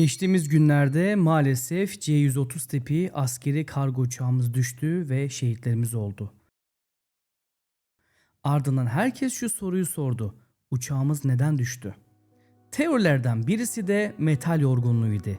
Geçtiğimiz günlerde maalesef C-130 tipi askeri kargo uçağımız düştü ve şehitlerimiz oldu. Ardından herkes şu soruyu sordu. Uçağımız neden düştü? Teorilerden birisi de metal yorgunluğuydu.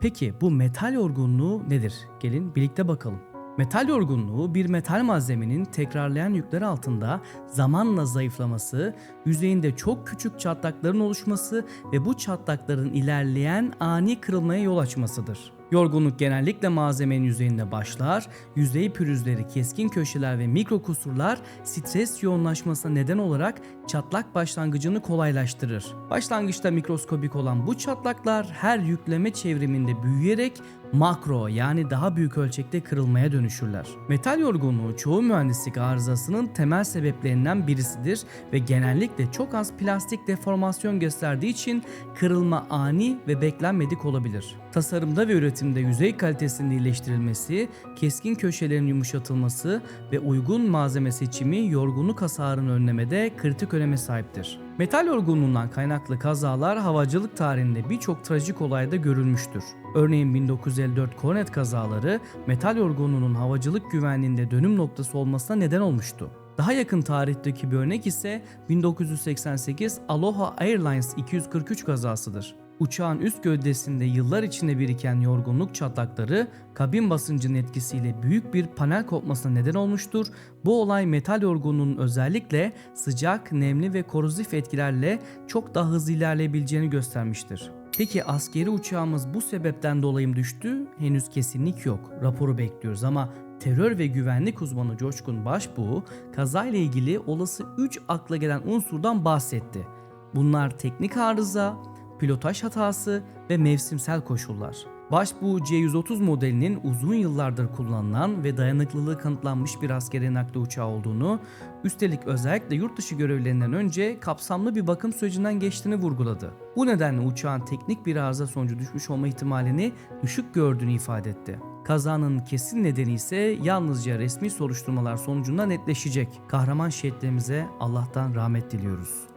Peki bu metal yorgunluğu nedir? Gelin birlikte bakalım. Metal yorgunluğu bir metal malzemenin tekrarlayan yükler altında zamanla zayıflaması, yüzeyinde çok küçük çatlakların oluşması ve bu çatlakların ilerleyen ani kırılmaya yol açmasıdır. Yorgunluk genellikle malzemenin yüzeyinde başlar, yüzey pürüzleri, keskin köşeler ve mikro kusurlar stres yoğunlaşmasına neden olarak çatlak başlangıcını kolaylaştırır. Başlangıçta mikroskobik olan bu çatlaklar her yükleme çevriminde büyüyerek makro yani daha büyük ölçekte kırılmaya dönüşürler. Metal yorgunluğu çoğu mühendislik arızasının temel sebeplerinden birisidir ve genellikle çok az plastik deformasyon gösterdiği için kırılma ani ve beklenmedik olabilir. Tasarımda ve üretimde yüzey kalitesinin iyileştirilmesi, keskin köşelerin yumuşatılması ve uygun malzeme seçimi yorgunluk hasarını önlemede kritik öneme sahiptir. Metal yorgunluğundan kaynaklı kazalar havacılık tarihinde birçok trajik olayda görülmüştür. Örneğin 1954 Cornet kazaları metal yorgunluğunun havacılık güvenliğinde dönüm noktası olmasına neden olmuştu. Daha yakın tarihteki bir örnek ise 1988 Aloha Airlines 243 kazasıdır. Uçağın üst gövdesinde yıllar içinde biriken yorgunluk çatlakları kabin basıncının etkisiyle büyük bir panel kopmasına neden olmuştur. Bu olay metal yorgunluğunun özellikle sıcak, nemli ve korozif etkilerle çok daha hızlı ilerleyebileceğini göstermiştir. Peki askeri uçağımız bu sebepten dolayı mı düştü? Henüz kesinlik yok. Raporu bekliyoruz ama terör ve güvenlik uzmanı Coşkun Başbuğ kazayla ilgili olası 3 akla gelen unsurdan bahsetti. Bunlar teknik arıza, pilotaj hatası ve mevsimsel koşullar. Başbuğ C-130 modelinin uzun yıllardır kullanılan ve dayanıklılığı kanıtlanmış bir askeri nakli uçağı olduğunu, üstelik özellikle yurt dışı görevlerinden önce kapsamlı bir bakım sürecinden geçtiğini vurguladı. Bu nedenle uçağın teknik bir arıza sonucu düşmüş olma ihtimalini düşük gördüğünü ifade etti. Kazanın kesin nedeni ise yalnızca resmi soruşturmalar sonucunda netleşecek. Kahraman şehitlerimize Allah'tan rahmet diliyoruz.